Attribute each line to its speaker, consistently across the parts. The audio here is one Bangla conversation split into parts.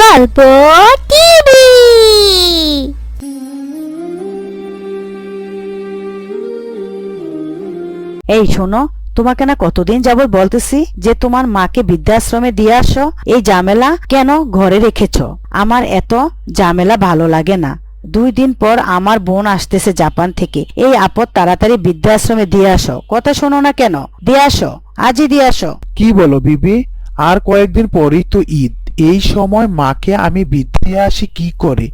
Speaker 1: গল্প টিভি।
Speaker 2: এই শোনো তোমাকে না কতদিন যাবত বলতেছি যে তোমার মাকে বৃদ্ধাশ্রমে দিয়ে আসো এই ঝামেলা কেন ঘরে রেখেছ? আমার এত ঝামেলা ভালো লাগে না। দুই দিন পর আমার বোন আসতেছে জাপান থেকে। এই আপদ তাড়াতাড়ি বৃদ্ধাশ্রমে দিয়ে আসো। কথা শোনো না কেন? দিয়ে আসো। আজই দিয়ে আসো।
Speaker 3: কি বলো বিবি? আর কয়েকদিন পরেই তো ঈদ। এই সময় মাকে আমি বৃদ্ধে আসি কি করে?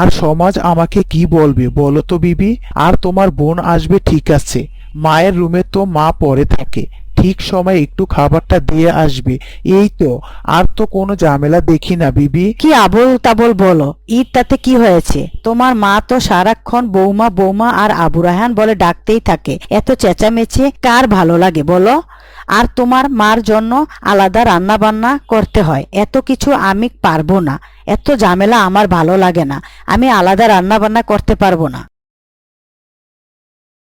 Speaker 3: আর সমাজ আমাকে কি বলবে? বলো তো বিবি, আর তোমার বোন আসবে ঠিক আছে। মায়ের রুমে তো মা পড়ে থাকে। ঠিক সময় একটু খাবারটা দিয়ে আসবে। এই তো, আর তো কোনো ঝামেলা দেখি না বিবি।
Speaker 2: কি আবল তাবল বলো? ঈদ তাতে কি হয়েছে? তোমার মা তো সারাক্ষণ বৌমা বৌমা আর আবু রাহান বলে ডাকতেই থাকে। এত চেঁচামেচে কার ভালো লাগে বলো? আর তোমার মার জন্য আলাদা রান্না বান্না করতে হয়। এত কিছু আমি পারব না। এত ঝামেলা আমার ভালো লাগে না। আমি আলাদা রান্না বান্না করতে পারব না।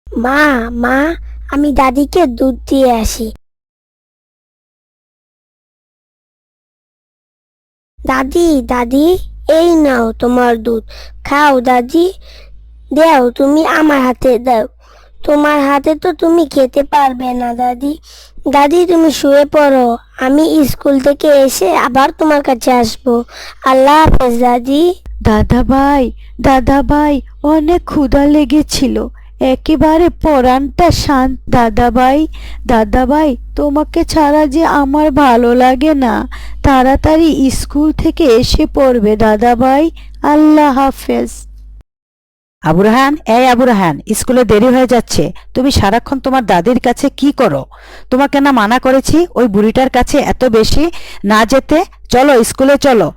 Speaker 1: মা মা, আমি দাদিকে দুধ দিয়ে আসি। দাদি দাদি, এই নাও তোমার দুধ। খাও, দাদি। দাও, তুমি আমার হাতে দাও। তোমার হাতে তো তুমি খেতে পারবে না, দাদি। দাদি, তুমি শুয়ে পড়ো। আমি স্কুল থেকে এসে আবার তোমার কাছে আসব। আল্লাহ হাফেজ, দাদি।
Speaker 4: দাদা ভাই দাদা ভাই, অনেক ক্ষুধা লেগেছিল। একেবারে পরানটা শান্ত, দাদা ভাই। দাদা ভাই, তোমাকে ছাড়া যে আমার ভালো লাগে না। তাড়াতাড়ি স্কুল থেকে এসে পড়বে, দাদা ভাই। আল্লাহ হাফেজ।
Speaker 2: আবু রাহান, এই আবু রাহান, স্কুলে দেরি হয়ে যাচ্ছে। তুমি সারাক্ষণ তোমার দাদির কাছে কি করো? তোমাকে না মানা করেছি ওই বুড়িটার কাছে এত বেশি না যেতে। চলো, স্কুলে চলো।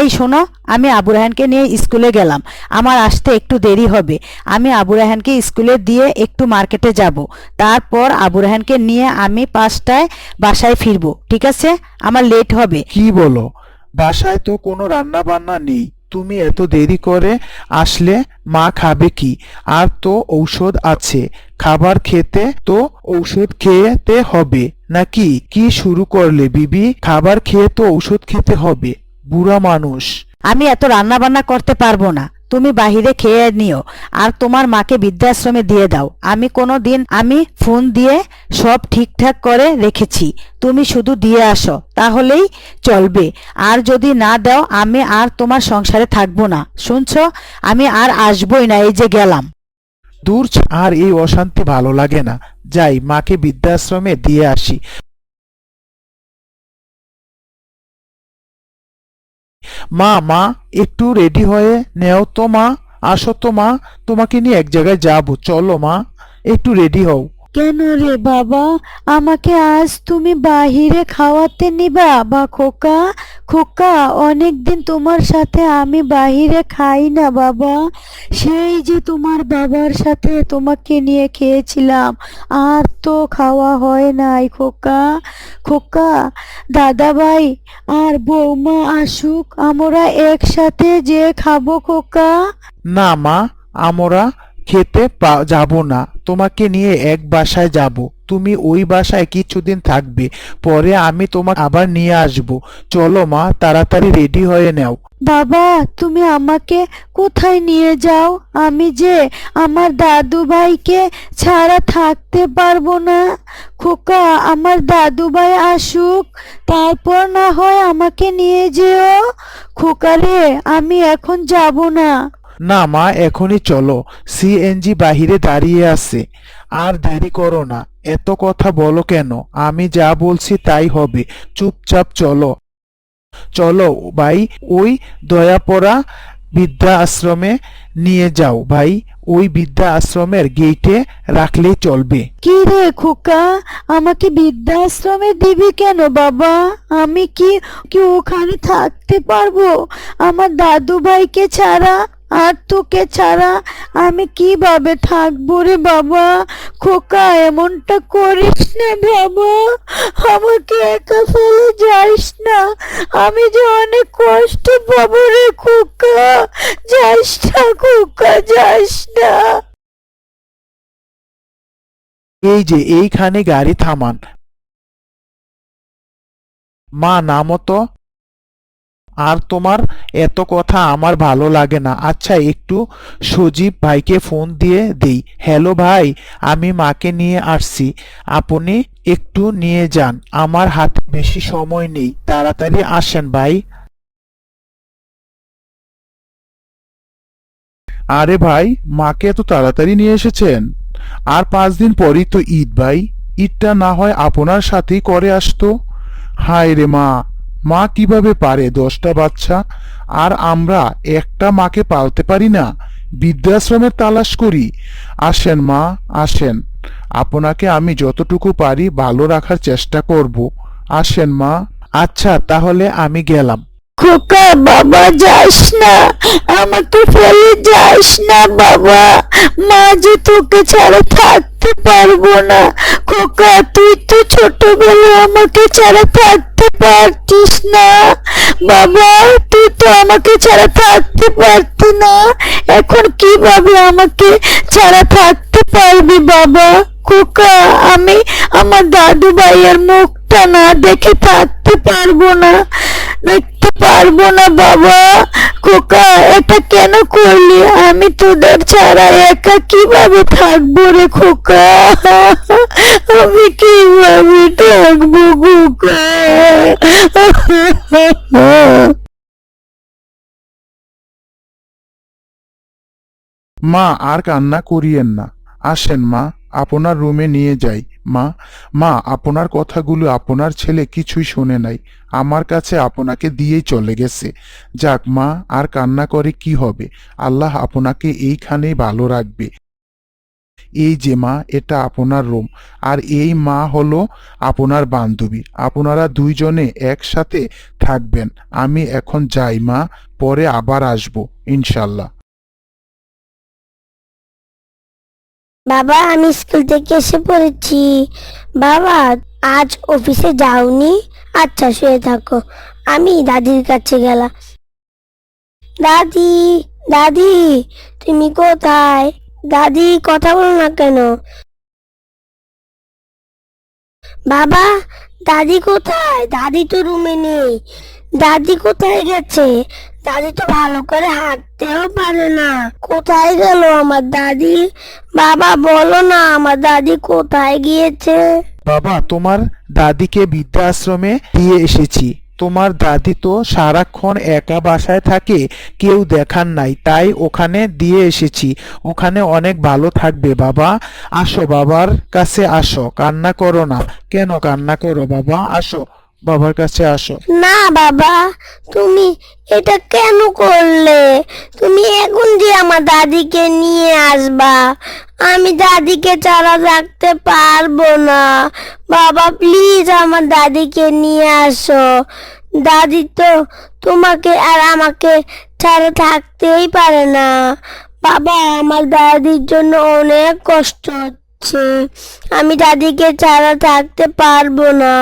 Speaker 2: এই শোনো, আমি আবু রাহানকে নিয়ে স্কুলে গেলাম। আমার আসতে একটু দেরি হবে। আমি আবু রাহানকে স্কুলে দিয়ে একটু মার্কেটে যাব। তারপর আবু রাহানকে নিয়ে আমি পাঁচটায় বাসায় ফিরবো, ঠিক আছে? আমার লেট হবে।
Speaker 3: কি বলো? বাসায় তো কোনো রান্না বান্না নেই। তুমি এত দেরি করে আসলে মা খাবে কি? আর তো ঔষধ আছে। খাবার খেতে তো ঔষধ খেতে হবে, নাকি? কি শুরু করলে বিবি? খাবার খেয়ে তো ঔষধ খেতে হবে, বুড়া মানুষ।
Speaker 2: আমি এত রান্না বান্না করতে পারব না। তুমি বাহিরে খেয়ে নিও আর তোমার মাকে বৃদ্ধাশ্রমে দিয়ে দাও। আমি কোনো দিন আমি ফোন দিয়ে সব ঠিকঠাক করে রেখেছি। তুমি শুধু দিয়ে আসো, তাহলেই চলবে। আর যদি না দাও, আমি আর তোমার সংসারে থাকব না। শুনছো? আমি আর আসবই না, এই যে গেলাম।
Speaker 3: দূর আর এই অশান্তি ভালো লাগে না। যাই, মাকে বৃদ্ধাশ্রমে দিয়ে আসি। মা মা, একটু রেডি হয়ে নেও তো মা, আসো তো মা, তোমাকে নিয়ে এক জায়গায় যাব। চলো মা, একটু রেডি হও।
Speaker 4: কেন রে বাবা? আমাকে আজ তুমি বাহিরে খাওয়াতে নিবা বা খোকা। খোকা, অনেকদিন তোমার সাথে আমি বাহিরে খাই না বাবা। সেই যে তোমার বাবার সাথে তোমাকে নিয়ে খেয়েছিলাম, আর তো খাওয়া হয় নাই খোকা। খোকা দাদা ভাই আর বৌমা আসুক, আমরা একসাথে যে খাব খোকা।
Speaker 3: না মা, আমরা খেতে যাব না। তোমাকে নিয়ে এক বাসায় যাব। তুমি ওই বাসায় কিছুদিন থাকবে পরে আমি তোমাকে আবার নিয়ে আসব। চলো মা তাড়াতাড়ি রেডি হয়ে নাও।
Speaker 4: বাবা তুমি আমাকে কোথায় নিয়ে যাও? আমি যে আমার দাদু ভাইকে ছাড়া থাকতে পারব না। খোকা আমার দাদু ভাই আসুক তারপর না হয় আমাকে নিয়ে যেও। খোকা রে আমি এখন যাব না।
Speaker 3: না মা এখনই চলো। সিএনজি বাহিরে দাঁড়িয়ে আছে। আর দেরি করো না। এত কথা বলো কেন? আমি যা বলছি তাই হবে। চুপচাপ চলো। চলো, ভাই, ওই দয়াপড়া বৃদ্ধা আশ্রমে নিয়ে যাও। ভাই, ওই বৃদ্ধা আশ্রমের গেটে রাখলেই চলবে।
Speaker 4: কি রে খোকা? আমাকে বৃদ্ধা আশ্রমে দিবি কেন বাবা? আমি কি কি ওখানে থাকতে পারব? আমার দাদু ভাইকে ছাড়া আর তোকে ছাড়া আমি কীভাবে থাকব রে বাবা? খোকা, এমনটা করিস না বাবা। আমাকে একা ফেলে যাইস না। আমি যে অনেক কষ্ট পাবো রে খোকা। যাইস না খোকা, যাইস না।
Speaker 3: এই যে এইখানে গাড়ি থামান। মা, নামো তো। আর তোমার এত কথা আমার ভালো লাগে না। আচ্ছা একটু সজীব ভাইকে ফোন দিয়ে দেই। হ্যালো ভাই, আমি মাকে নিয়ে আসছি। আপনি একটু নিয়ে যান। আমার হাতে বেশি সময় নেই। তাড়াতাড়ি আসেন ভাই। আরে ভাই, মাকে এত তাড়াতাড়ি নিয়ে এসেছেন? আর পাঁচ দিন পরই তো ঈদ ভাই। ঈদটা না হয় আপনার সাথেই করে আসতো। হায় রে মা মা কীভাবে পারে দশটা বাচ্চা? আর আমরা একটা মাকে পালতে পারি না? বৃদ্ধাশ্রমের তালাশ করি। আসেন মা, আসেন। আপনাকে আমি যতটুকু পারি ভালো রাখার চেষ্টা করব। আসেন মা। আচ্ছা তাহলে আমি গেলাম।
Speaker 4: খোকা, বাবা, যাস না। আমাকে ফেলে যাস না, বাবা। মা যে তোকে ছাড়া থাকতে পারব না। খোকা, তুই তো ছোটবেলায় আমাকে ছাড়া থাকতে পারতিস না। বাবা, তুই তো আমাকে ছাড়া থাকতে পারতি না। এখন কীভাবে আমাকে ছাড়া থাকতে পারবি বাবা? খোকা, আমি আমার দাদু ভাইয়ের মুখটা না দেখে থাকতে পারব না। দেখতে পারব না বাবা। খোকা, এটা কেন করলি? আমি তোদের ছাড়া একা কীভাবে থাকব রে খোকা? আমি কীভাবে থাকব খোকা?
Speaker 3: মা, আর কান্না করিয়েন না। আসেন মা, আপনার রুমে নিয়ে যাই। মা মা, আপনার কথাগুলো আপনার ছেলে কিছুই শোনে নাই। আমার কাছে আপনাকে দিয়েই চলে গেছে। যাক মা, আর কান্না করে কি হবে? আল্লাহ আপনাকে এইখানেই ভালো রাখবে। এই যে মা, এটা আপনার রুম। আর এই মা হলো আপনার বান্ধবী। আপনারা দুইজনে একসাথে থাকবেন। আমি এখন যাই মা, পরে আবার আসব, ইনশাল্লাহ।
Speaker 1: বাবা, আমি স্কুল থেকে এসে পড়েছি। বাবা, আজ অফিসে যাওনি? আচ্ছা শুয়ে থাকো। আমি দাদির কাছে গেলাম। দাদি দাদি, তুমি কোথায়? দাদি, কথা বলো না কেন? বাবা, দাদি কোথায়? দাদি তো রুমে নেই। দাদি কোথায় গেছে? দাদি তো ভালো করে হাঁটতেও পারে না। কোথায় গেল আমার দাদি? বাবা, বলো না, আমার দাদি কোথায় গিয়েছে?
Speaker 3: বাবা, তোমার দাদিকে বৃদ্ধাশ্রমে দিয়ে এসেছি। তোমার দাদি তো সারাক্ষণ একা বাসায় থাকে, কেউ দেখার নাই, তাই ওখানে দিয়ে এসেছি। ওখানে অনেক ভালো থাকবে, বাবা। আসো, বাবার কাছে আসো, কান্না করো না। কেন কান্না করো, বাবা? আসো। বাবার কাছে আসো।
Speaker 1: না বাবা, তুমি এটা কেন করলে? তুমি এখন যে আমার দাদিকে নিয়ে আসবা, আমি দাদিকে ছাড়া রাখতে পারব না। বাবা প্লিজ আমার দাদিকে নিয়ে আসো। দাদি তো তোমাকে আর আমাকে ছাড়া থাকতেই পারে না। বাবা, আমার দাদির জন্য অনেক কষ্ট হচ্ছে। আমি দাদিকে ছাড়া থাকতে পারব না।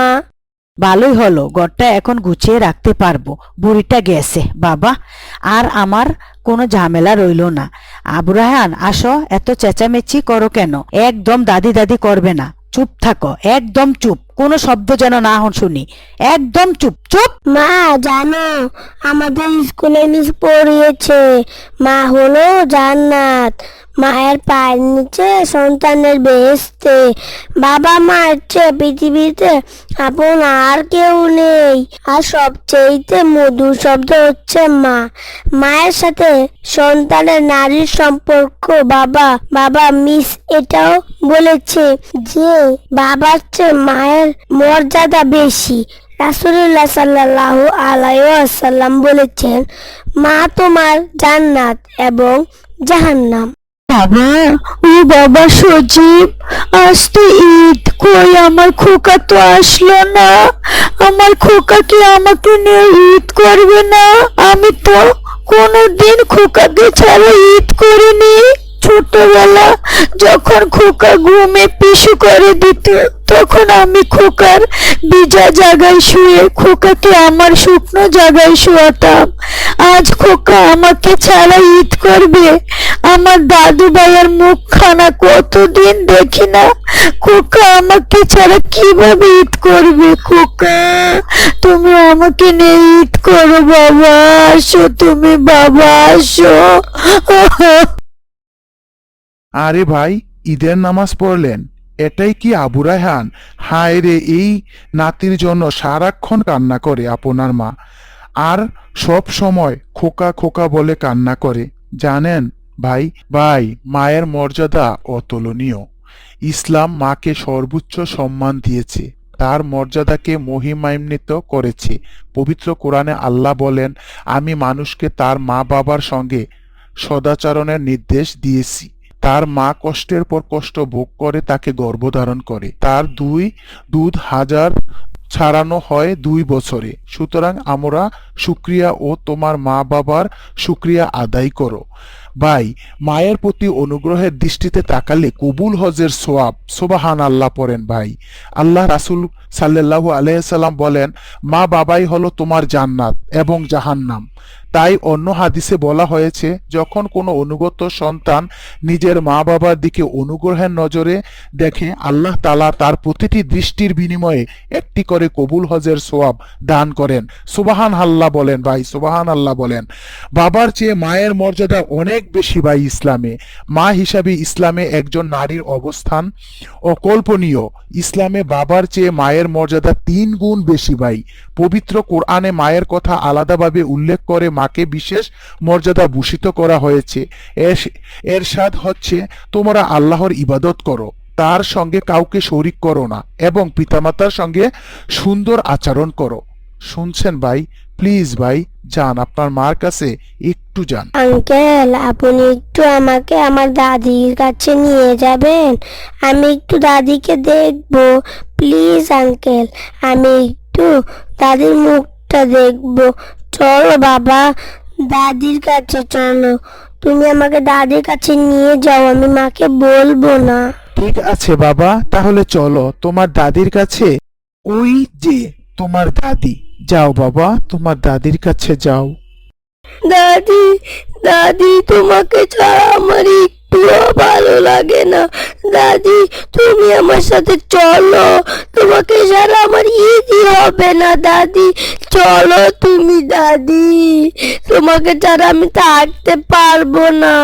Speaker 2: ভালোই হলো, ঘরটা এখন গুছিয়ে রাখতে পারব। বুড়িটা গেছে, বাবা। আর আমার কোনো ঝামেলা রইল না। আবুরাহান আসো, এত চেঁচামেচি করো কেন? একদম দাদি দাদি করবে না। চুপ থাকো, একদম চুপ। কোনো শব্দ যেন না শুনি। একদম চুপ চুপ।
Speaker 1: মা, জানো, আমাদের স্কুলে মিস পড়িয়েছে। মা হলো জান্নাত। মায়ের পায়ের নিচে সন্তানের বেহেস্তে বাবা মায়ের চেয়ে পৃথিবীতে আপন আর কেউ নেই। আর সবচেয়েতে মধুর শব্দ হচ্ছে মা। মায়ের সাথে সন্তানের নারীর সম্পর্ক, বাবা বাবা, মিস এটাও বলেছে যে, বাবার চেয়ে মায়ের মর্যাদা বেশি। রাসুল্লাহ সাল্লাহ আলাইসাল্লাম বলেছেন, মা তোমার জান্নাত এবং জাহান্নাম।
Speaker 4: বাবা, ও বাবা সজীব, আজ তো ঈদ, কই আমার খোকা তো আসলো না? আমার খোকা কি আমাকে নিয়ে ঈদ করবে না? আমি তো কোনোদিন খোকাকে ছাড়া ঈদ করিনি। ছোটবেলা যখন খোকা ঘুমে পিছু করে দিত তখন আমি খোকার ভিজা জায়গায় শুয়ে, খোকাকে আমার শুকনো জায়গায় শোয়াতাম। আজ খোকা আমাকে ছাড়া ঈদ করবে। আমার দাদু ভাইয়ের মুখখানা কতদিন দেখি না। খোকা আমাকে ছাড়া কীভাবে ঈদ করবে খোকা? তুমি আমাকে নিয়ে ঈদ করো বাবা, আসো তুমি বাবা, আসো।
Speaker 3: আরে ভাই, ঈদের নামাজ পড়লেন। এটাই কি আবু রায়হান? হায় রে, এই নাতির জন্য সারাক্ষণ কান্না করে আপনার মা। আর সব সময় খোকা খোকা বলে কান্না করে। জানেন, ভাই? ভাই, মায়ের মর্যাদা অতুলনীয়। ইসলাম মাকে সর্বোচ্চ সম্মান দিয়েছে। তার মর্যাদাকে মহিমান্বিত করেছে। পবিত্র কোরআনে আল্লাহ বলেন, আমি মানুষকে তার মা বাবার সঙ্গে সদাচরণের নির্দেশ দিয়েছি। তার মা কষ্টের পর কষ্ট ভোগ করে, তাকে গর্ভধারণ করে। তার দুই দুধ হাজার ছাড়ানো হয় দুই বছরে। সুতরাং আমরা শুক্রিয়া ও তোমার মা বাবার শুক্রিয়া আদায় করো। ভাই, মায়ের প্রতি অনুগ্রহের দৃষ্টিতে তাকালে কবুল হজের সোয়াব সোবাহান আল্লাহ পড়েন ভাই। আল্লাহ রাসুল সাল্লাল্লাহু আলাইসাল্লাম বলেন, মা বাবাই হলো তোমার জান্নাত এবং জাহান্নাম। তাই অন্য হাদিসে বলা হয়েছে, যখন কোনো অনুগত সন্তান নিজের মা বাবার দিকে অনুগ্রহের নজরে দেখে, আল্লাহ তালা তার প্রতিটি দৃষ্টির বিনিময়ে একটি করে কবুল হজের সোয়াব দান করেন। সুবাহান আল্লাহ বলেন, ভাই সুবাহান আল্লাহ বলেন। বাবার চেয়ে মায়ের মর্যাদা অনেক বেশি ভাই ইসলামে। মা হিসাবে ইসলামে একজন নারীর অবস্থান অকল্পনীয়। ইসলামে বাবার চেয়ে মায়ের মর্যাদা তিন গুণ বেশি ভাই। পবিত্র কোরআনে মায়ের কথা আলাদাভাবে উল্লেখ করে মাকে বিশেষ মর্যাদা ভূষিত করা হয়েছে। এর- স্বাদ হচ্ছে, তোমরা আল্লাহর ইবাদত করো, তার সঙ্গে কাউকে শরিক করো না, এবং পিতামাতার সঙ্গে সুন্দর আচরণ করো। শুনছেন ভাই? প্লিজ ভাই, যান, আপনার মার কাছে একটু যান।
Speaker 1: আঙ্কেল, আপনি একটু আমাকে আমার দাদির কাছে নিয়ে যাবেন। আমি একটু দাদিকে দেখব। প্লিজ আঙ্কেল, আমি একটু দাদির মুখটা দেখব। চলো বাবা দাদির কাছে চলো। তুমি আমাকে দাদির কাছে নিয়ে যাও আমি মাকে বলব না।
Speaker 3: ঠিক আছে বাবা তাহলে চলো। তোমার দাদির কাছে ওই যে তোমার দাদি। যাও বাবা তোমার দাদির কাছে যাও।
Speaker 1: দাদি দাদি তোমাকে ছাড়া আমার একটুও ভালো লাগে না। দাদি তুমি আমার সাথে চলো। তোমাকে ছাড়া আমার হবে না দাদি। চলো তুমি দাদি। তোমাকে ছাড়া আমি থাকতে পারব না।